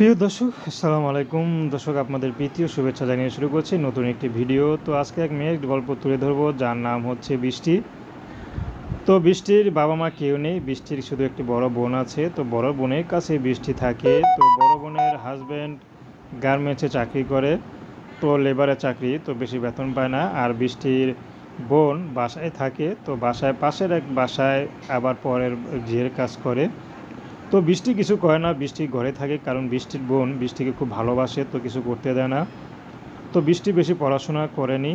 প্রিয় দর্শক, আসসালামু আলাইকুম। দর্শক, আপনাদের প্রীতি শুভেচ্ছা জানিয়ে শুরু করছি নতুন একটি ভিডিও। তো আজকে এক মেয়ের গল্প তুলে ধরবো, যার নাম হচ্ছে বৃষ্টি। তো বৃষ্টির বাবা মা কেউ নেই, বৃষ্টির শুধু একটি বড় বোন আছে। তো বড় বোনের কাছে বৃষ্টি থাকে। তো বড় বোনের হাজব্যান্ড গার্মেন্টসে চাকরি করে, তো লেবারে চাকরি, তো বেশি বেতন পায় না। আর বৃষ্টির বোন বাসায় থাকে, তো বাসায়, পাশের এক বাসায় আবার পরের ঝিয়ের কাজ করে। তো বৃষ্টি কিছু করে না, বৃষ্টি ঘরে থাকে কারণ বৃষ্টির বোন বৃষ্টিকে খুব ভালোবাসে, তো কিছু করতে দেয় না। তো বৃষ্টি বেশি পড়াশোনা করেনি।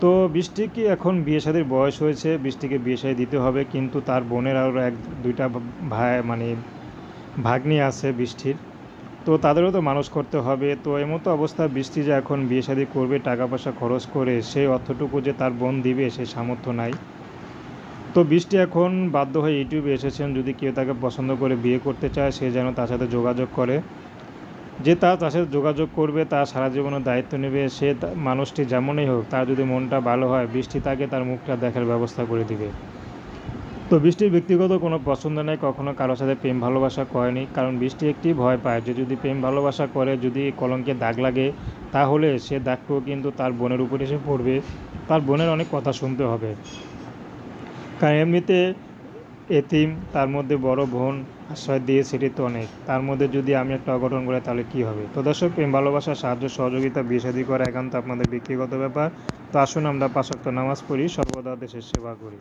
তো বৃষ্টিকে এখন বিয়ে শাদির বয়স হয়েছে, বৃষ্টিকে বিয়ে শাদি দিতে হবে, কিন্তু তার বোনের আরও এক, দুইটা ভাই মানে ভাগ্নি আছে বৃষ্টির। তো তাদেরও তো মানুষ করতে হবে। তো এমতো অবস্থা, বৃষ্টি যে এখন বিয়ে শাদি করবে, টাকা পয়সা খরচ করে সেই অর্থটুকু যে তার বোন দিবে, সে সামর্থ্য নাই। তো বৃষ্টি এখন বাধ্য হয়ে ইউটিউবে এসেছেন। যদি কেউ তাকে পছন্দ করে বিয়ে করতে চায়, সে যেন তার সাথে যোগাযোগ করে। যে তা তার সাথে যোগাযোগ করবে তার সারা জীবনের দায়িত্ব নেবে। সে মানুষটি যেমনই হোক, তার যদি মনটা ভালো হয়, বৃষ্টি তাকে তার মুখটা দেখার ব্যবস্থা করে দিবে। তো বৃষ্টির ব্যক্তিগত কোনো পছন্দ নেই, কখনো কারোর সাথে প্রেম ভালোবাসা করেনি। কারণ বৃষ্টি একটি ভয় পায়। যে যদি প্রেম ভালোবাসা করে, যদি কলঙ্কে দাগ লাগে, তাহলে সে দাগটাও কিন্তু তার বোনের উপর এসে পড়বে। তার বোনের অনেক কথা শুনতে হবে। কারণ এমনিতে এতিম, তার মধ্যে বড় বোন আশ্রয় দিয়ে সেটি তো অনেক। তার মধ্যে যদি আমি একটা অঘটন করে তাহলে কি হবে? তো দর্শক, প্রেম, ভালোবাসা, সাহায্য, সহযোগিতা বিয়ে শাদী করা একান্ত আপনাদের ব্যক্তিগত ব্যাপার। তো আসুন আমরা পাশাক্ত নামাজ পড়ি, সর্বদা দেশের সেবা করি।